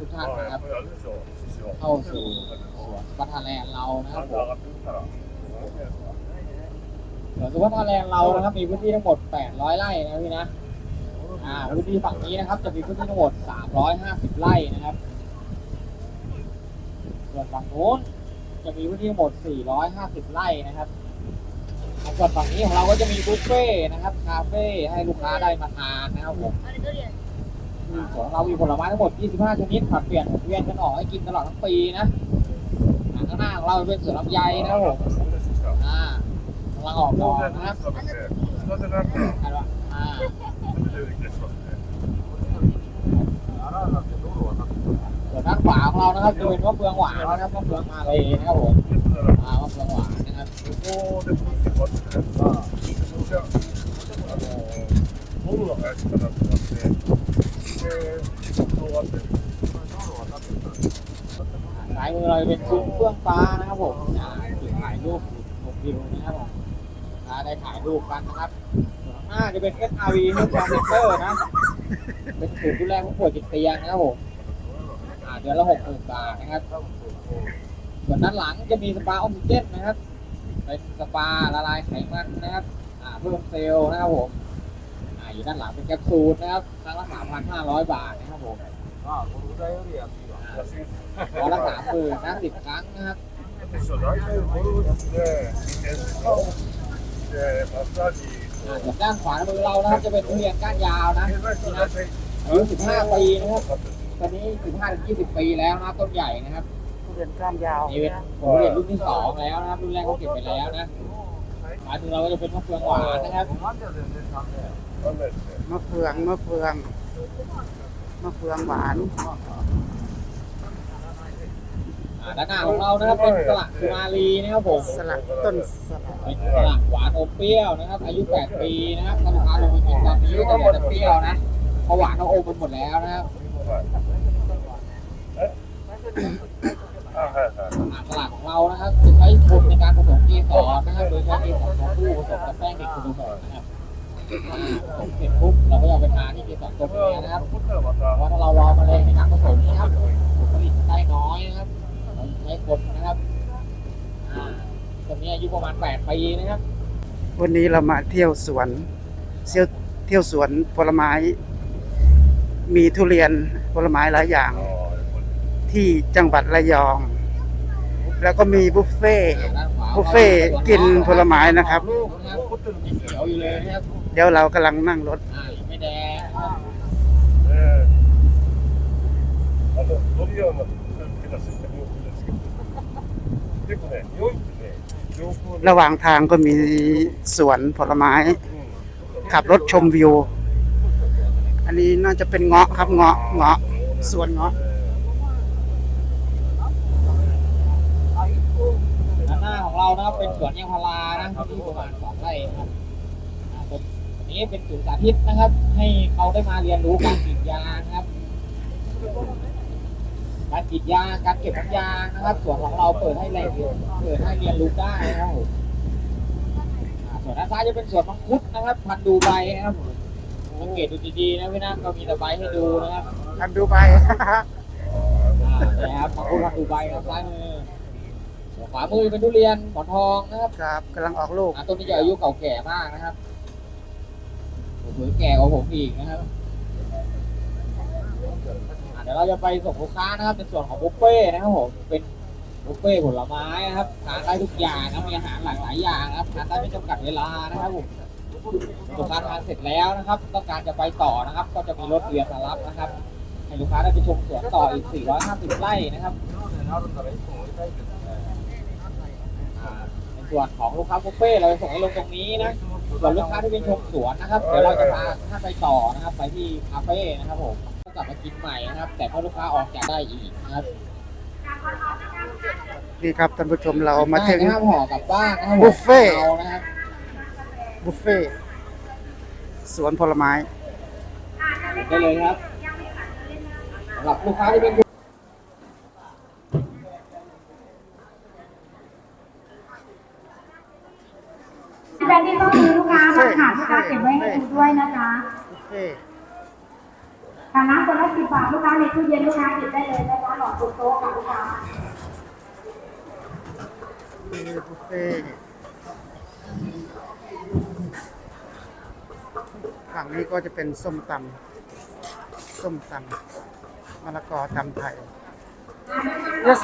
ทุกท่านนะครับเข้าสู่สวนวัฒนแลนด์เรานะครับผมสวนสุวัฒนแลนด์เรานะครับมีพื้นที่ทั้งหมด 800 ไร่นะพี่นะอ่าพื้นที่ฝั่งนี้นะครับ จะมีพื้นที่ทั้งหมด 350 ไร่นะครับ ส่วนฝั่งโน้นจะมีพื้นที่ทั้งหมด 450 ไร่นะครับส่วนฝั่งนี้ของเราก็จะมีบุฟเฟ่นะครับคาเฟ่ให้ลูกค้าได้มาทานนะครับผม สวนเรามีผลไม้ทั้งหมด 25 ชนิดผัดเปลี่ยนเวียนกันออกให้กินตลอดทั้งปีนะข้างหน้าเราเป็นสวนลำไยนะครับผมอกำลังออกดอกนะครับส่วนด้านขวาของเรานะครับจะเป็นมะเฟืองหวานนะครับมะเฟืองมาเลยนะครับผมอ่ามะเฟืองหวานนะครับก็ายมือเราเป็นซุ้มเฟื่องฟ้านะครับผมจุดถ่ายรูปผมวิวนะครับผมได้ถ่ายรูปกันนะครับหน้าจะเป็น SRV ให้ความเซ็นเตอร์นะ เป็นถูนดูแลผู้ป่วยจิดเตียงนะครับผมเดือนละหกหมื่นบาทนะครับ ส่วนด้านหลังจะมีสปาออกิเจนนะครับ เป็นสปาละลายไขมันนะครับเพิ่มเซลล์นะครับผมอยู่ด้านหลังเป็นแคปซูลนะครับครั้งละสามพัาร้อยบาทนะครับผมก็รู้ได้เรียบ วัละสามหมื่นนะสิบครั้งนะครับ It's alright, I will go to the, as well, the Masadi. อ่าจากด้านขวามือเรานะครับจะเป็นทุเรียนก้านยาวนะนี่ Anyway, นะ I say, อายุ15 ปีนะครับ ตอนนี้ 15ถึง20 ปีแล้วนะครับต้นใหญ่นะครับทุเรียนก้านยาวนี่เป็นผมเรียนรุ่นที่สองแล้วนะครับรุ่นแรกเขาเก็บไปแล้วนะขวาถึงเราก็จะเป็นมะเฟืองหวานนะครับมะเฟืองมะเฟืองมะเฟืองหวาน อาด้านหน้าของเรานะครับเป็นสลัดมาลีนะครับผมสลัดต้นสลัดเป็นสลัดหวานอมเปรี้ยวนะครับ อายุ 8 ปีนะครับถ้าลูกค้าลงไปกินตอนนี้ก็จะจเปรี้ยวนะเพราะหวานเขาอมมันหมดแล้วนะครับสลัดของเรานะครับจะใช้ทุนในการผสมกีต่อนะครับโดยใช้เกสรตัวผู้ผสมกับแป้งเด็กขนมนะครับเสร็จปุ๊บเราก็เอาไปทาที่เกสรตัวเมียนะครับเพราะถ้าเรารอมาเลยในการผสมนะครับผลผลิตได้น้อยนะครับ ห้กดนะครับตัวนี้อายุประมาณแปดปีนะครับ วันนี้เรามาเที่ยวสวนเที่ยวเที่ยวสวนผลไม้ มีทุเรียนผลไม้หลายอย่าง ที่จังหวัดระยอง แล้วก็มีบุฟเฟ่บุฟเฟ่กินผลไม้นะครับ เดี๋ยวเรากำลังนั่งรถไม่แดง 結構ね、匂いってね、良好で ระหว่างทางก็มีสวนผลไม้ うん。 ขับรถชมวิว อันนี้น่าจะเป็นเงาะครับเงาะเงาะสวนเงาะ ด้านหน้าของเรานะครับเป็นสวนยางพารานะพื้นที่ประมาณสองไร่นะครับอ่าเป็นอันนี้เป็นศูนย์สาธิตนะครับ ให้เขาได้มาเรียนรู้การกรีดยางนะครับ การกรีดยางการเก็บน้ำยางนะครับสวนของเราเปิดให้แหล่งเรียนเปิดให้เรียนรู้ได้นะครับผมอ่าส่วนด้านซ้ายจะเป็นสวนมังคุดนะครับ พันธุ์ดูใบนะครับผมสังเกตดูดีๆนะพี่นะก็มีตะไบให้ดูนะครับทำดูไป อ่าเนี่ยครับมังคุดพันธุ์ดูใบครับซ้ายมือส่วนขวามือเป็นทุเรียนหมอนทองนะครับ ครับกำลังออกลูก อ่าต้นนี้จะอายุเก่าแก่มากนะครับโอ้โหแก่กว่าผมอีกนะครับอ่าเดี๋ยวเราจะไปส่งลูกค้านะครับในส่วนของบุฟเฟ่นะครับผมเป็นบุฟเฟ่ผลไม้นะครับทานได้ทุกอย่างนะมีอาหารหลากหลายอย่างนะครับทานได้ไม่จำกัดเวลานะครับผมลูกค้าทานเสร็จแล้วนะครับต้องการจะไปต่อนะครับ ก็จะมีรถเรือมารับนะครับให้ลูกค้าได้ไปชมสวนต่ออีก 450 ไร่นะครับในส่วนของลูกค้าบุฟเฟ่เราจะส่งให้ลงตรงนี้นะส่วนลูกค้าที่เป็นชมสวนนะครับเดี๋ยวเราจะพาท่านไปต่อนะครับ ไปที่คาเฟ่นะครับผม ก็กลับมากินใหม่นะครับ แต่ถ้าลูกค้าออกจากได้อีกนะครับนี่ครับท่านผู้ชมเรามาถึงได้นะครับห่อกลับบ้านนะครับผมบุฟเฟ่ต์เอานะครับบุฟเฟ่ต์สวนผลไม้ ได้เลยครับสำหรับลูกค้าที่เป็นแต่ที่ต้องมีลูกค้ามาค่ะลูกค้าเก็บไว้ให้ดูด้วยนะจ๊ะบุฟเฟ่ต์ ค่ะน้ำคนละสิบบาทลูกค้าในตู้เย็นลูกค้าหยิบได้เลยนะคะหลอดบนโต๊ะค่ะลูกค้าบุฟเฟ่ฝั่งนี้ก็จะเป็นส้มตำส้มตำมะละกอตำไทย yes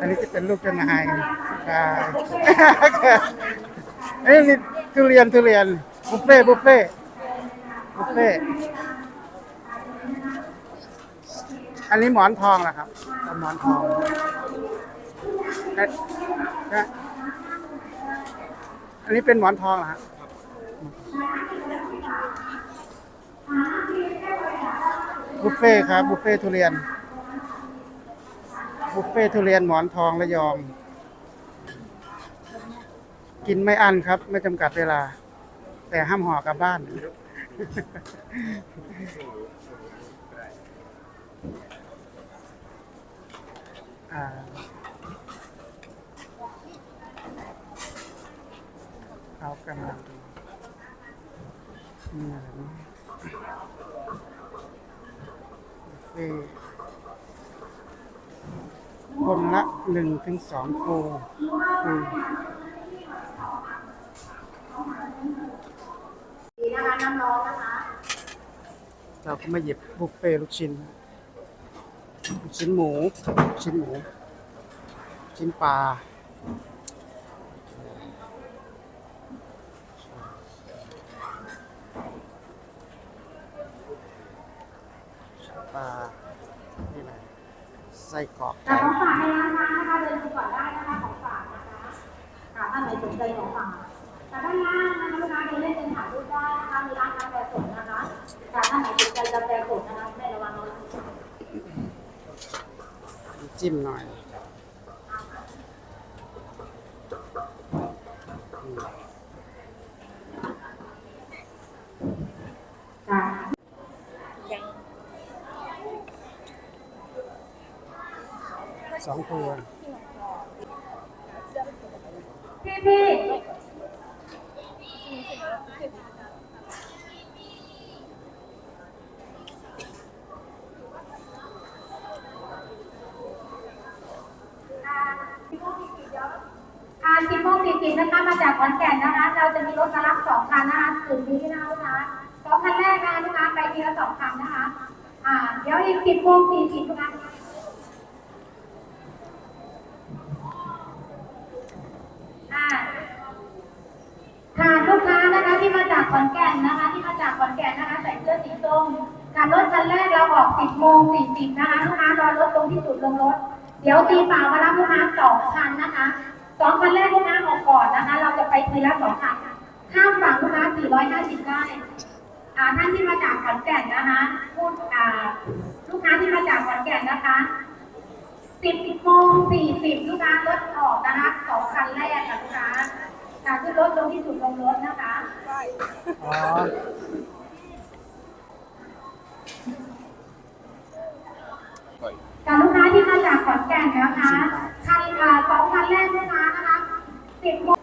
อันนี้จะเป็นลูกเจ้านายใช่ เอ้ยนี่ทุเรียนทุเรียนบุฟเฟ่บุฟเฟ่บุฟเฟ่อันนี้หมอนทองเหรอครับหมอนทองเอ๊ะเอ๊ะอันนี้เป็นหมอนทองเหรอฮะบุฟเฟ่ครับบุฟเฟ่ทุเรียน บุฟเฟ่ทุเรียนหมอนทองระยอง กินไม่อั้นครับ ไม่จำกัดเวลา แต่ห้ามห่อกลับบ้าน อ่าเอากำลังดูนี่อะไรนะบุฟเฟ่คนละหนึ่งถึงสองโคอืม ดีนะคะน้ำร้อนนะคะ เราก็มาหยิบบุฟเฟ่ลูกชิ้น ลูกชิ้นหมู ชิ้นหมู ชิ้นปลาปลานี่แหละไส้กรอกแต่ไก่ของฝากในร้านค้านะคะเดินดูก่อนได้นะคะของฝากนะคะค่ะท่านไหนสนใจของฝากแต่ด้านล่างนะคะลูกค้าเดินเล่นเดินถ่ายรูปได้นะคะมีร้านกาแฟสด นะคะแต่ท่านไหนสนใจกาแฟสดนะคะแม่ระวังรถจิ้มหน่อยอืมค่ะสองตัว พี่พี่อ่าสิบโมงสี่สิบนะคะมาจากขอนแก่นนะคะ เราจะมีรถมารับสอง คันนะคะถึงนี้นะคะสองคันแรกนะคะลูกค้าไปทีละสองคันนะคะ อ่า เดี๋ยวอีกสิบโมงสี่สิบลูกค้าอ่าค่ะลูกค้านะคะที่มาจากขอนแก่นนะคะ ที่มาจากขอนแก่นนะคะใส่เสื้อสีส้มค่ะรถคันแรกเราออก 10 โมง 40 นะคะลูกค้ารอรถตรงที่จุดลงรถ เดี๋ยวตีเปล่ามารับลูกค้าสองคันนะคะสองคันแรกลูกค้าออกก่อนนะคะ เราจะไปทีละสองคัน ข้ามฝั่งลูกค้า450ได้อ่าท่านที่มาจากขอนแก่นนะคะพูดอ่าลูกค้าที่มาจากขอนแก่นนะคะสิบโมงสี่สิบลูกค้ารถออกนะคะสองคันแรกค่ะลูกค้าค่ะคือรถลงที่จุดลงรถนะคะอ๋อกับลูกค้าที่มาจากขอนแก่นนะคะคันอ่าสองคันแรกลูกค้านะคะสิบโมง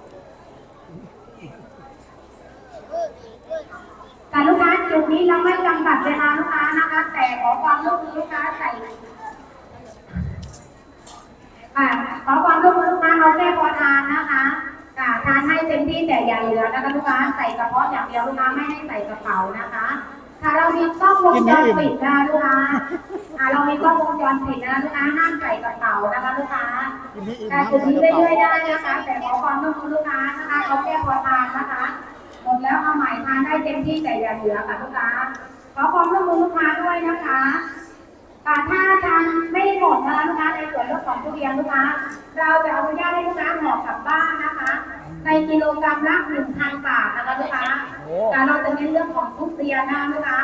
แต่ลูกค้า จุดนี้เราไม่จำกัดเวลาลูกค้านะคะ แต่ขอความร่วมมือลูกค้าใส่อ่าขอความร่วมมือลูกค้าเอาแค่พอทานนะคะอ่าทานให้เต็มที่แต่อย่าเหลือนะคะลูกค้าใส่กระเพาะอย่างเดียวลูกค้าไม่ให้ใส่กระเป๋านะคะค่ะเรามีกล้องวงจรปิดนะลูกค้าอ่าเรามีกล้องวงจรปิดนะลูกค้าห้ามใส่กระเป๋านะคะลูกค้าทีนี้อีกแต่น้ำจุดใส่นี้กระเป๋าเรื่อยๆได้นะคะ แต่ขอความร่วมมือลูกค้านะคะเอาแค่พอทานนะคะห มดแล้วเอาใหม่ทานได้เต็มที่แต่อย่าเหลือค่ะลูกค้าขอความร่วมมือลูกค้าด้วยนะคะอ่ถ้าทานไม่หมดนะคะลูกค้าในส่วนลดของทุเรียนลูกค้า เราจะอนุญาตให้ลูกค้าห่อกลับบ้านนะคะ ในกิโลกรัมละหนึ่งพันบาทนะคะลูกค้าแต่เราจะเน้นเรื่องของทุเรียนนะคะลูกค้า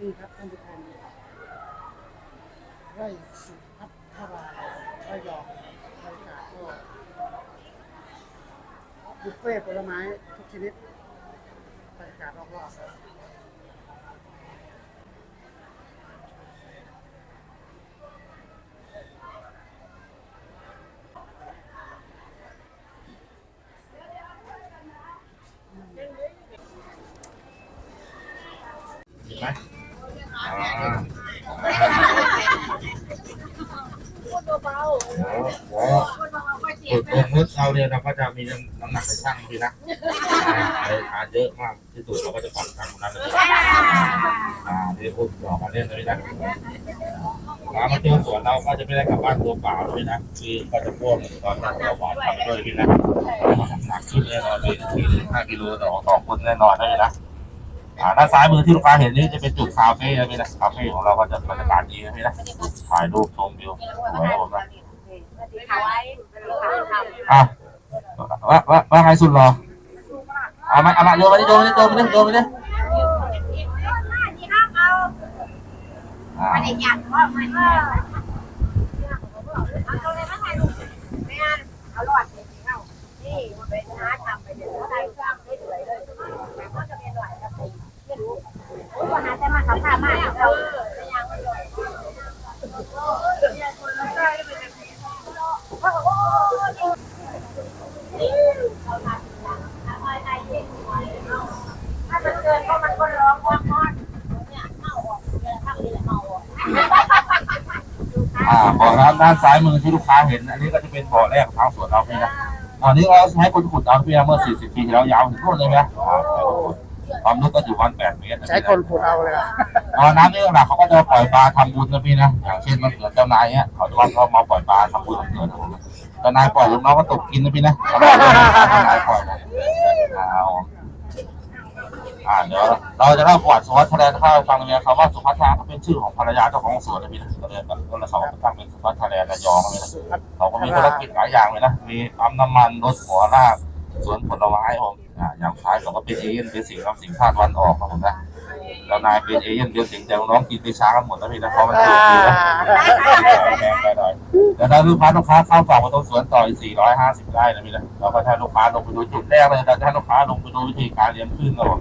นี่ครับท่านผู้ชมไร่ บุฟเฟ่ต์ผลไม้ทุกชนิดบรรยากาศรอบโอ้โห ตรงนู้นเราเนี่ยเราก็จะมีน้ำหนักในช่างพี่นะอ่าไปทานเยอะมากที่สุดเราก็จะผ่อนทางนั้นเลยอ่าที่พูดต่อมาเล่นเลยนะมามาเที่ยวสวนเราก็จะไม่ได้กลับบ้านตัวเปล่าเลยนะคือก็จะพ่วงตอนนั้นเราหวานทำด้วยพี่นะหนักขึ้นแน่นอนเลยสี่ห้ากิโลต่อต่อคนแน่นอนเลยนะอ่าด้านซ้ายมือที่ลูกค้าเห็นนี่จะเป็นจุดคาเฟ่นะพี่นะคาเฟ่ของเราก็จะบรรยากาศดีนะพี่นะถ่ายรูปชมวิวสวยผมนะ อะว่าว่าว่าไงสุดหรอเอาไหมเอามาโยนไปดิโยนไปดิโยนไปดิโยนไปดิอ่าถ้ามันเกินก็มันก็ร้องว่างอนเนี่ยเมาออกเนี่ยข้างนี้เมาออก อ่าบ่อน้ำด้านซ้ายมือที่ลูกค้าเห็น อันนี้ก็จะเป็นบ่อแรกของทางสวนเราพี่นะอันนี้เราใช้คนขุดเอาพี่นะเมื่อ 40 ปีที่แล้วยาวถึงนู่นเลยไหมอ่าใช้คนขุดความลึกก็อยู่วัน8เมตรนะใช้คนขุดเอาเลยอะบ่อน้ำนี่หลักเขาก็จะปล่อยปลาทำบุญนะพี่นะอย่างเช่นมันเกิดเจ้านายเนี่ยเขาจะว่าเขามาปล่อยปลาทำบุญวันเกิดนะผมเจ้านายปล่อยลูกน้องก็ตกกินนะพี่นะเจ้านายปล่อยนะเอา อ่าเดี๋ยวเราจะเล่าประวัติสุพัฒน์ให้ฟังเลยครับว่าสุพัฒน์เขาเป็นชื่อของภรรยาเจ้าของสวนนะพี่นะก็เลยก็เลยเขาก็ตั้งเป็นสุพัฒน์ระยองเลยนะเราก็มีธุรกิจหลายอย่างเลยนะมีปั๊มน้ำมันรถหัวลากสวนผลไม้ผมอ่าอย่างท้ายเราก็เป็นเอเย่นเป็นสิงห์ครับสิงห์ภาคตะวันออกครับผมนะแล้วนายเป็นเอเย่นเป็นสิงห์แต่น้องกินไปช้ากันหมดแล้วพี่นะเพราะมันถูกดีนะแพงไปหน่อยเดี๋ยวถ้าลูกค้าลูกค้าเข้าฝากมาตรงสวนต่ออีก450ไร่นะพี่นะเราก็ให้ลูกค้าลงไปดูจุดแรกเลยเราจะให้ลูกค้าลงไปดูวิธีการเลี้ยงพึ่งครับผม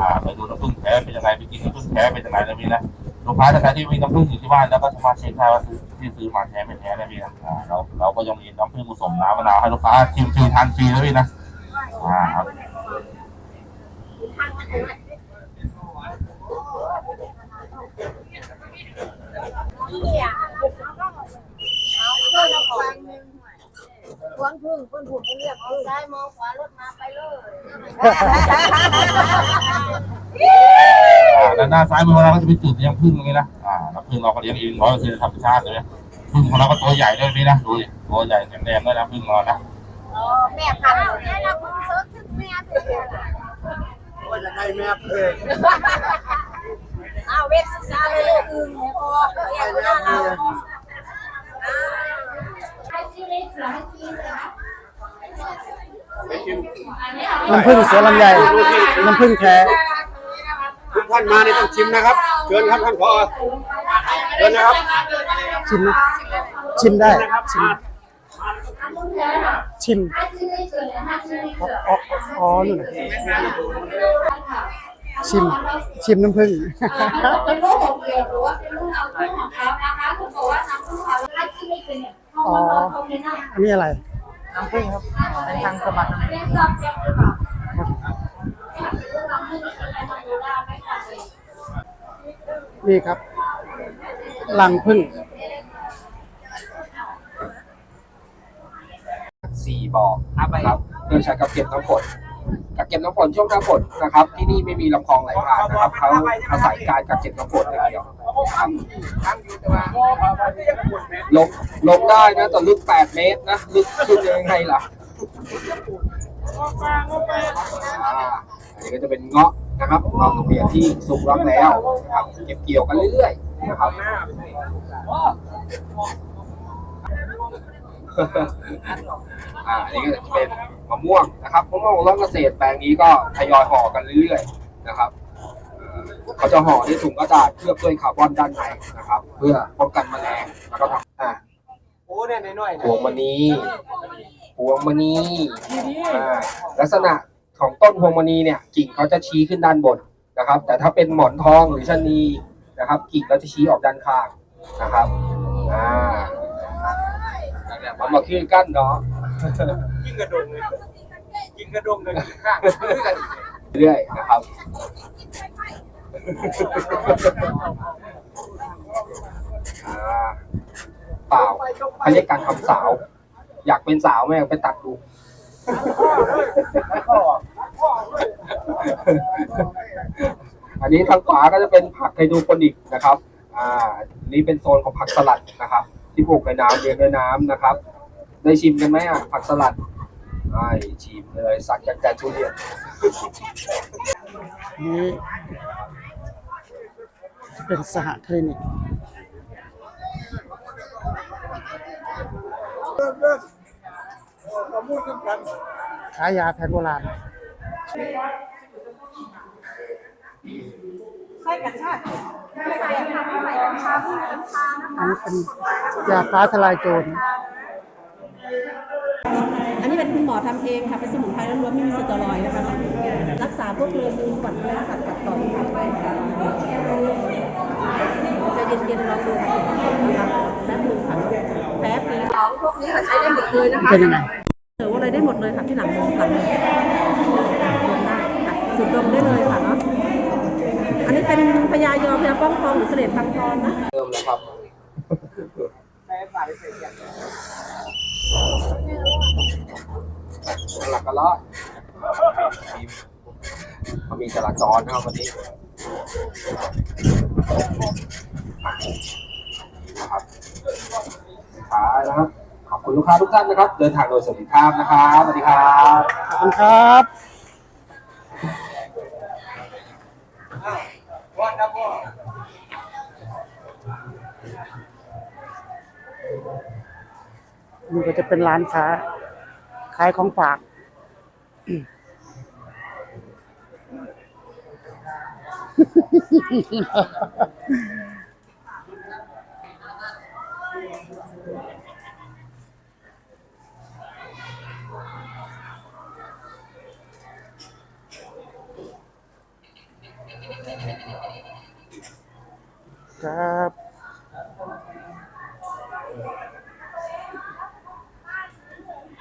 อ่าไปดูน้ำพึ่งแท้เป็นยังไงไปกินน้ำพึ่งแท้เป็นยังไงนะพี่นะลูกค้าท่านใดที่มีน้ำผึ้งอยู่ที่บ้านแล้วก็สามารถเช็คได้ว่าซื้อที่ซื้อมาแท้ไม่แท้นะพี่นะอ่าเราเราก็ยังมีน้ำผึ้งผสมน้ำมะนาวให้ลูกค้าชิมฟรีทานฟรีนะพี่นะอ่าครับอ่าด้านหน้าซ้ายมือของเราก็จะเป็นจุดเลี้ยงผึ้งตรงนี้นะอ่าน้ำผึ้งเราก็เลี้ยงเองร้อยเปอร์เซ็นต์ธรรมชาติเลยนะผึ้งของเราก็ตัวใหญ่ด้วยพี่นะดูดิตัวใหญ่แข็งแรงด้วยนะผึ้งเรานะแม่พันธุ์เนี่ยนะคุณเซิร์ชแม่เสียว่าจะให้แม่เอออ้าวเว็บศึกษาเลยลูกอื่นเนี่ยพออยากได้เราให้ชื่อเล็กเหรอให้ชื่อเหรอ น้ำผึ้งเสือลำไยน้ำผึ้งแท้ทุกท่านมาในต้องชิมนะครับ เชิญครับท่านพอเชิญนะครับ ชิมนะชิมได้ชิมชิมให้ชื่อเล็กเหรอให้ชื่อเล็กเหรออ๋ออ๋อนู่นน่ะชิมชิมน้ำผึ้งเป็นลูกของเดียวหรือว่าเป็นลูกเอาคู่ของเขานะคะคุณบอกว่าน้ำคู่เขาให้ชื่อเล็กเลยเนี่ย เพราะว่าเราตรงนี้นะอันนี้อะไรนซับเจ็บหรือเปล่าน้ำคู่นี่เป็นทำดูได้ไม่ขาดนี่ครับรังผึ้งสี่บ่อครับโดยใช้กับเก็บน้ำฝนกักเก็บน้ำฝนช่วงหน้าฝนนะครับ ที่นี่ไม่มีลำคลองไหลผ่านนะครับเขาอาศัยการกักเก็บน้ำฝนอย่างเดียว ลงลงได้นะแต่ลึก 8 เมตรนะ ลึกขึ้นยังไงล่ะอ่าอันนี้ก็จะเป็นเงาะนะครับเงาะเปียกที่สุกรักแล้วนะครับเก็บเกี่ยวกันเรื่อยๆนะครับอ่าอันนี้ก็จะเป็นมะม่วงนะครับมะม่วงร้องเกษตรแปลงนี้ก็ทยอยห่อกันเรื่อยๆนะครับ เอ่อเขาจะห่อด้วยถุงกระดาษเคลือบด้วยคาร์บอนด้านในนะครับ เพื่อป้องกันแมลงแล้วก็ทำอ่าโอ้เนี่ยน้อยพวงมณีพวงมณีอ่าลักษณะของต้นพวงมณีเนี่ยกิ่งเขาจะชี้ขึ้นด้านบนนะครับ แต่ถ้าเป็นหมอนทองหรือชะนีนะครับ กิ่งเราจะชี้ออกด้านข้างนะครับอ่านั่นแหละมันมาขึ้นกั้นเนาะยิ่งกระดงเลยยิ่งกระดงเลยยิ่งข้างเรื่อยนะครับอ่า เปล่าเขาเรียกการทำสาว อยากเป็นสาวไหมไปตัดดู อันนี้ทางขวาก็จะเป็นผักไฮโดรโปนิกนะครับ อ่า นี้เป็นโซนของผักสลัดนะครับ ที่ปลูกในน้ำเลี้ยงในน้ำนะครับ ได้ชิมกันไหมอะผักสลัดไอ้ชิมเลยสักจากแต่ทุเรียนนี่ เป็นสหคลินิกขายยาแผนโบราณอันนี้เป็นยาฟ้าทลายโจร อันนี้เป็นคุณหมอทำเองค่ะ เป็นสมุนไพรล้วนๆไม่มีสเตียรอยด์นะคะ รักษาพวกเรื้อมูลกวัดแรงสัตว์กัดต่อยค่ะ จะเย็นๆลองดูค่ะนะคะแป๊บหนึงค่ะแป๊บนึงของพวกนี้ค่ะใช้ได้หมดเลยนะคะเป็นยังไงเสือว่าอะไรได้หมดเลยค่ะที่หลังมือหลังมือสูดดมได้เลยค่ะเนาะอันนี้เป็นพญายอพญาป้องทองหรือเสลดพังทองนะเริ่มแล้วครับหลักกันละเขามีจราจรนะครับวันนี้ นะครับสุดท้ายนะครับ ขอบคุณลูกค้าทุกท่านนะครับ เดินทางโดยสวัสดิภาพนะครับสวัสดีครับขอบคุณครับนี่ก็จะเป็นร้านค้าขายของฝาก ครับ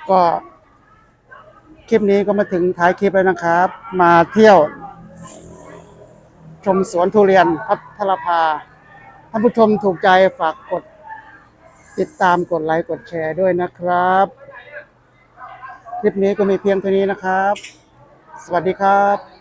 ก็คลิปนี้ก็มาถึงท้ายคลิปแล้วนะครับ มาเที่ยว ชมสวนทุเรียนพัทรภาท่านผู้ชมถูกใจฝากกด ติดตามกดไลค์กดแชร์ด้วยนะครับ คลิปนี้ก็มีเพียงเท่านี้นะครับ สวัสดีครับ